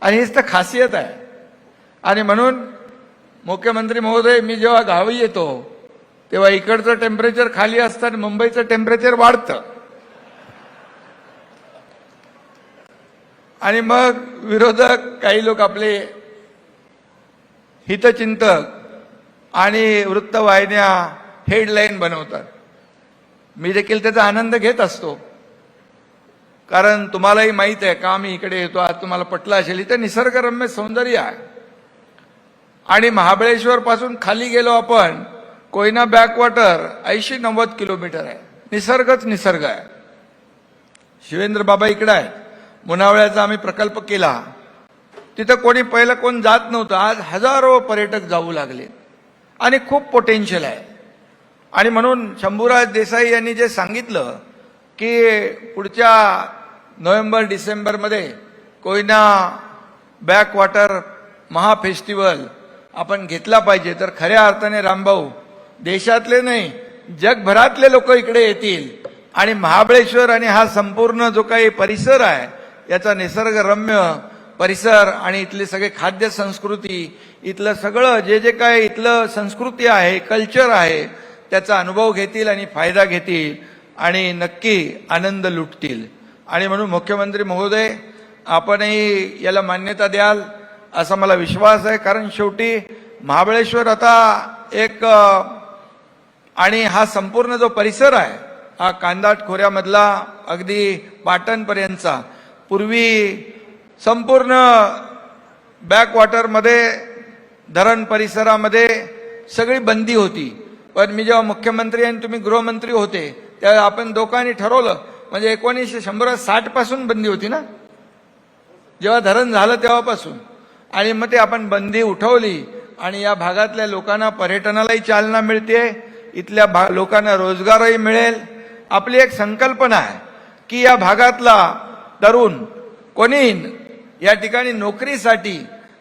आणि हीच तर खासियत आहे. आणि म्हणून मुख्यमंत्री महोदय मी जेव्हा गावी येतो तेव्हा इकडचं टेम्परेचर खाली असतं आणि मुंबईचं टेम्परेचर वाढतं. आणि मग विरोधक काही लोक आपले हितचिंतक आणि वृत्तवाहिन्या हेडलाईन बनवतात. मी देखील त्याचा आनंद घेत असतो. कारण तुम्हालाही माहीत आहे का मी इकडे येतो आज तुम्हाला पटलं असेल इथं निसर्गरम्य सौंदर्य आहे. आणि महाबळेश्वर पासून खाली गेलो आपण कोयना बॅकवॉटर ऐंशी नव्वद किलोमीटर आहे. निसर्गच निसर्ग आहे. शिवेंद्र बाबा इकडे आहेत. मुनावळ्याचा आम्ही प्रकल्प केला. तिथं कोणी पहिलं कोण जात नव्हतं आज हजारो पर्यटक जाऊ लागले. आणि खूप पोटेन्शियल आहे. आणि म्हणून शंभूराज देसाई यांनी जे सांगितलं की पुढच्या नोव्हेंबर डिसेंबरमध्ये कोयना बॅकवॉटर महाफेस्टिवल आपण घेतला पाहिजे. तर खऱ्या अर्थाने रामभाऊ देशातले नाही जगभरातले लोक इकडे येतील. आणि महाबळेश्वर आणि हा संपूर्ण जो काही परिसर आहे याचा निसर्गरम्य परिसर आणि इथले सगळे खाद्य संस्कृती इथलं सगळं जे जे काय इथलं संस्कृती आहे कल्चर आहे त्याचा अनुभव घेतील आणि फायदा घेतील आणि नक्की आनंद लुटतील. आणि म्हणून मुख्यमंत्री महोदय आपणही याला मान्यता द्याल असा मला विश्वास आहे. कारण शेवटी महाबळेश्वर आता एक आणि हा संपूर्ण जो परिसर आहे हा कांदाट खोऱ्यामधला अगदी पाटणपर्यंतचा पूर्वी संपूर्ण बॅकवॉटरमध्ये धरण परिसरामध्ये सगळी बंदी होती. पण मी जेव्हा मुख्यमंत्री आणि तुम्ही गृहमंत्री होते त्या आपण दोघांनी ठरवलं म्हणजे एकोणीसशे शंभर साठपासून बंदी होती ना? जेव्हा धरण झालं तेव्हापासून. आणि मग ते आपण बंदी उठवली आणि या भागातल्या लोकांना पर्यटनालाही चालना मिळते इथल्या भा लोकांना रोजगारही मिळेल. आपली एक संकल्पना आहे की या भागातला तरुण कोणी या ठिकाणी नोकरीसाठी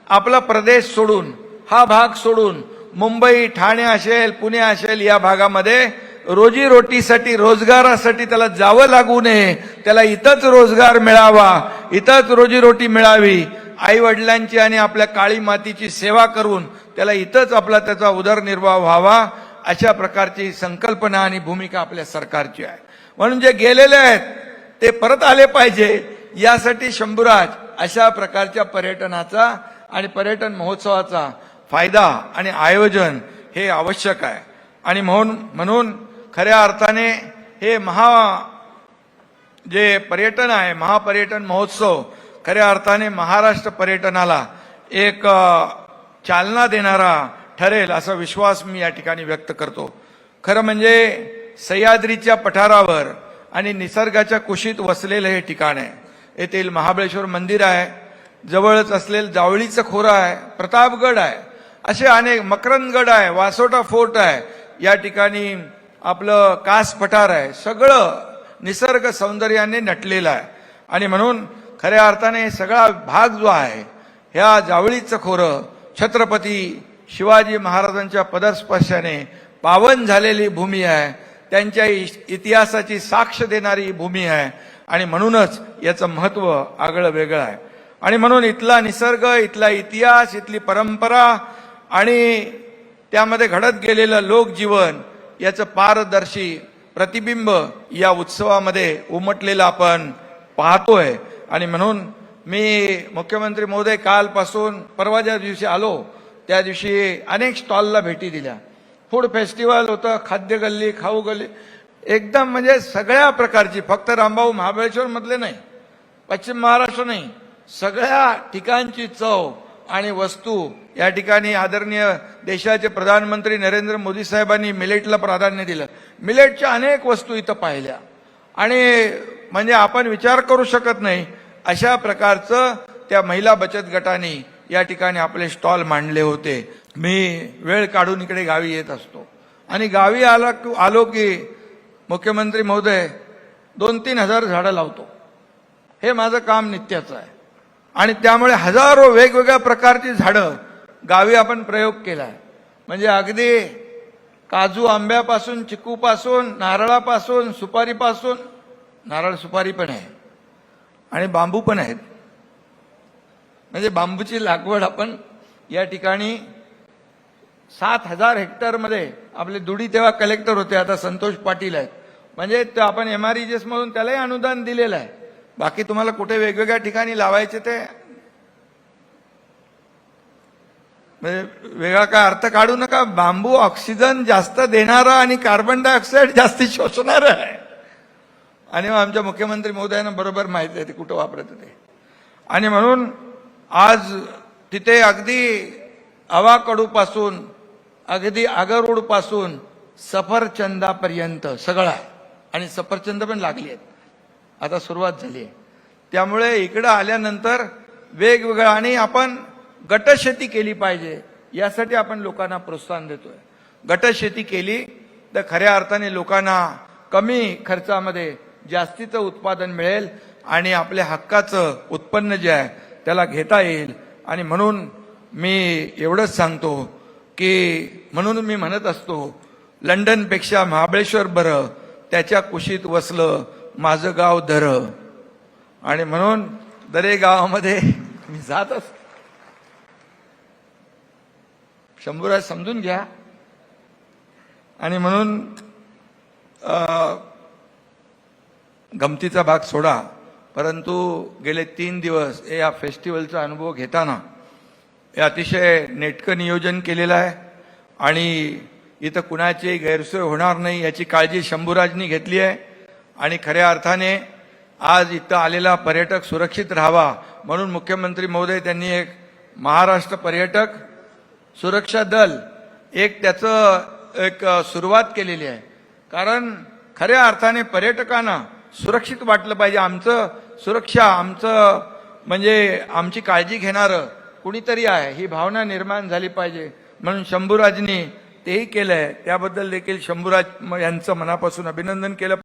आपला प्रदेश सोडून हा भाग सोडून मुंबई ठाणे असेल पुणे असेल या भागामध्ये रोजीरोटीसाठी रोजगारासाठी त्याला जावं लागू नये. त्याला इथंच रोजगार मिळावा. इथंच रोजीरोटी मिळावी. आई वडिलांची आणि आपल्या काळी मातीची सेवा करून त्याला इथंच आपला त्याचा उदरनिर्वाह व्हावा अशा प्रकारची संकल्पना आणि भूमिका आपल्या सरकारची आहे. म्हणून जे गेलेले आहेत ते परत आले पाहिजे. यासाठी शंभूराज अशा प्रकारच्या पर्यटनाचा आणि पर्यटन महोत्सवाचा फायदा आणि आयोजन हे आवश्यक आहे. आणि म्हणून म्हणून खऱ्या अर्थाने हे महा जे पर्यटन आहे महापर्यटन महोत्सव खऱ्या अर्थाने महाराष्ट्र पर्यटनाला एक चालना देणारा ठरेल असा विश्वास मी या ठिकाणी व्यक्त करतो. खरं म्हणजे सह्याद्रीच्या पठारावर आणि निसर्गाच्या कुशीत वसलेलं हे ठिकाण आहे. येथील महाबळेश्वर मंदिर आहे जवळच असलेलं जावळीचं खोरं आहे प्रतापगड आहे असे अनेक मकरंदगड आहे वासोटा फोर्ट आहे या ठिकाणी आपलं कास पठार आहे. सगळं निसर्ग सौंदर्याने नटलेलं आहे. आणि म्हणून खऱ्या अर्थाने सगळा भाग जो आहे ह्या जावळीचं खोरं छत्रपती शिवाजी महाराजांच्या पदस्पर्शाने पावन झालेली भूमी आहे. त्यांच्या इतिहासाची साक्ष देणारी भूमी आहे. आणि म्हणूनच याचं महत्त्व आगळं वेगळं आहे. आणि म्हणून इथला निसर्ग इथला इतिहास इथली परंपरा आणि त्यामध्ये घडत गेलेलं लोकजीवन याचं पारदर्शी प्रतिबिंब या उत्सवामध्ये उमटलेलं आपण पाहतोय. आणि म्हणून मी मुख्यमंत्री महोदय कालपासून परवा ज्या दिवशी आलो त्या दिवशी अनेक स्टॉलला भेटी दिल्या. फूड फेस्टिवल होतं खाद्य गल्ली खाऊ गल्ली एकदम म्हणजे सगळ्या प्रकारची फक्त रामभाऊ महाबळेश्वर मधले नाही पश्चिम महाराष्ट्र नाही सगळ्या ठिकाणची चव आणि वस्तू या ठिकाणी आदरणीय देशाचे प्रधानमंत्री नरेंद्र मोदी साहेबांनी मिलेटला प्राधान्य दिलं. मिलेटच्या अनेक वस्तू इथं पाहिल्या. आणि म्हणजे आपण विचार करू शकत नाही अशा प्रकारचं त्या महिला बचत गटाने या ठिकाणी आपले स्टॉल मांडले होते. मी वेळ काढून इकडे गावी येत असतो. आणि गावी आला आलो की मुख्यमंत्री महोदय दोन तीन हजार झाडं लावतो. हे माझं काम नित्याचं आहे. आणि त्यामुळे हजारो वेगवेगळ्या प्रकारची झाडं गावी आपण प्रयोग केला म्हणजे अगदी काजू आंब्यापासून चिकूपासून नारळापासून सुपारीपासून नारळ सुपारी पण आहे आणि बांबू पण आहेत. म्हणजे बांबूची लागवड आपण या ठिकाणी सात हजार हेक्टरमध्ये आपले दुडी तेव्हा कलेक्टर होते आता संतोष पाटील आहेत. म्हणजे आपण एम आर मधून त्यालाही अनुदान दिलेलं आहे. बाकी तुम्हाला कुठे वेगवेगळ्या ठिकाणी लावायचे ते म्हणजे वेगळा काय अर्थ काढू नका. बांबू ऑक्सिजन जास्त देणारा आणि कार्बन डायऑक्साईड जास्ती शोषणार आहे. आणि मग आमच्या मुख्यमंत्री महोदयांना बरोबर माहिती आहे ते कुठं वापरत होते. आणि म्हणून आज तिथे अगदी अवाकडूपासून अगदी आगरवूडपासून सफरचंदापर्यंत सगळं आहे. आणि सफरचंद पण लागली आहेत. आता सुरुवात झाली आहे. त्यामुळे इकडं आल्यानंतर वेगवेगळं आणि आपण गटशेती केली पाहिजे यासाठी आपण लोकांना प्रोत्साहन देतोय. गटशेती केली तर खऱ्या अर्थाने लोकांना कमी खर्चामध्ये जास्तीचं उत्पादन मिळेल आणि आपल्या हक्काचं उत्पन्न जे आहे त्याला घेता येईल. आणि म्हणून मी एवढंच सांगतो की म्हणून मी म्हणत असतो लंडनपेक्षा महाबळेश्वर बरं त्याच्या कुशीत वसलं माझं गाव दर आणि म्हणून दरे गावामध्ये मी जात असतो. शंभूराज समजून घ्या. आणि म्हणून गमतीचा भाग सोडा. परंतु गेले तीन दिवस हे या फेस्टिवलचा अनुभव घेताना हे अतिशय नेटकं नियोजन केलेलं आहे. आणि इथं कुणाची गैरसोय होणार नाही याची काळजी शंभूराजनी घेतली आहे. आणि खऱ्या अर्थाने आज इथं आलेला पर्यटक सुरक्षित राहावा म्हणून मुख्यमंत्री महोदय त्यांनी एक महाराष्ट्र पर्यटक सुरक्षा दल एक त्याचं एक सुरुवात केलेली आहे. कारण खऱ्या अर्थाने पर्यटकांना सुरक्षित वाटलं पाहिजे. आमचं सुरक्षा आमचं म्हणजे आमची काळजी घेणारं कुणीतरी आहे ही भावना निर्माण झाली पाहिजे. म्हणून शंभूराजनी तेही केलंय. त्याबद्दल देखील शंभूराज म- यांचं मनापासून अभिनंदन केलं.